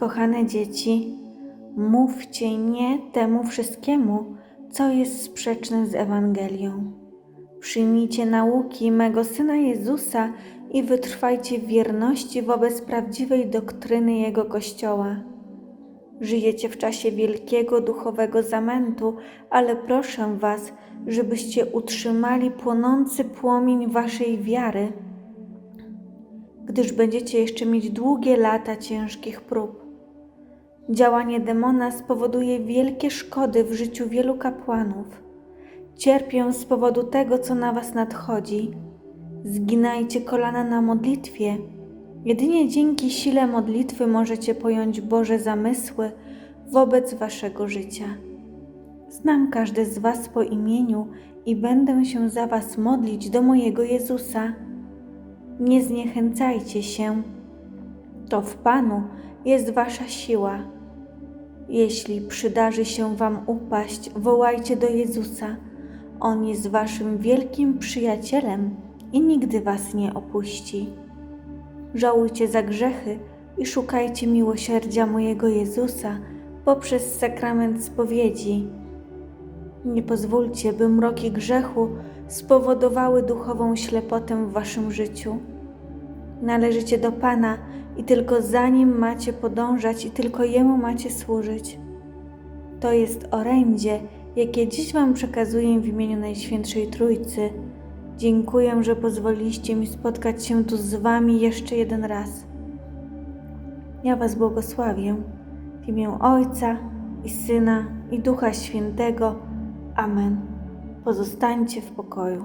Kochane dzieci, mówcie nie temu wszystkiemu, co jest sprzeczne z Ewangelią. Przyjmijcie nauki mego Syna Jezusa i wytrwajcie w wierności wobec prawdziwej doktryny Jego Kościoła. Żyjecie w czasie wielkiego duchowego zamętu, ale proszę Was, żebyście utrzymali płonący płomień Waszej wiary, gdyż będziecie jeszcze mieć długie lata ciężkich prób. Działanie demona spowoduje wielkie szkody w życiu wielu kapłanów. Cierpią z powodu tego, co na Was nadchodzi. Zginajcie kolana na modlitwie. Jedynie dzięki sile modlitwy możecie pojąć Boże zamysły wobec Waszego życia. Znam każdy z Was po imieniu i będę się za Was modlić do mojego Jezusa. Nie zniechęcajcie się. To w Panu jest Wasza siła. Jeśli przydarzy się Wam upaść, wołajcie do Jezusa. On jest Waszym wielkim przyjacielem i nigdy Was nie opuści. Żałujcie za grzechy i szukajcie miłosierdzia mojego Jezusa poprzez sakrament spowiedzi. Nie pozwólcie, by mroki grzechu spowodowały duchową ślepotę w Waszym życiu. Należycie do Pana i tylko za Nim macie podążać i tylko Jemu macie służyć. To jest orędzie, jakie dziś Wam przekazuję w imieniu Najświętszej Trójcy. Dziękuję, że pozwoliliście mi spotkać się tu z Wami jeszcze jeden raz. Ja Was błogosławię w imię Ojca i Syna i Ducha Świętego. Amen. Pozostańcie w pokoju.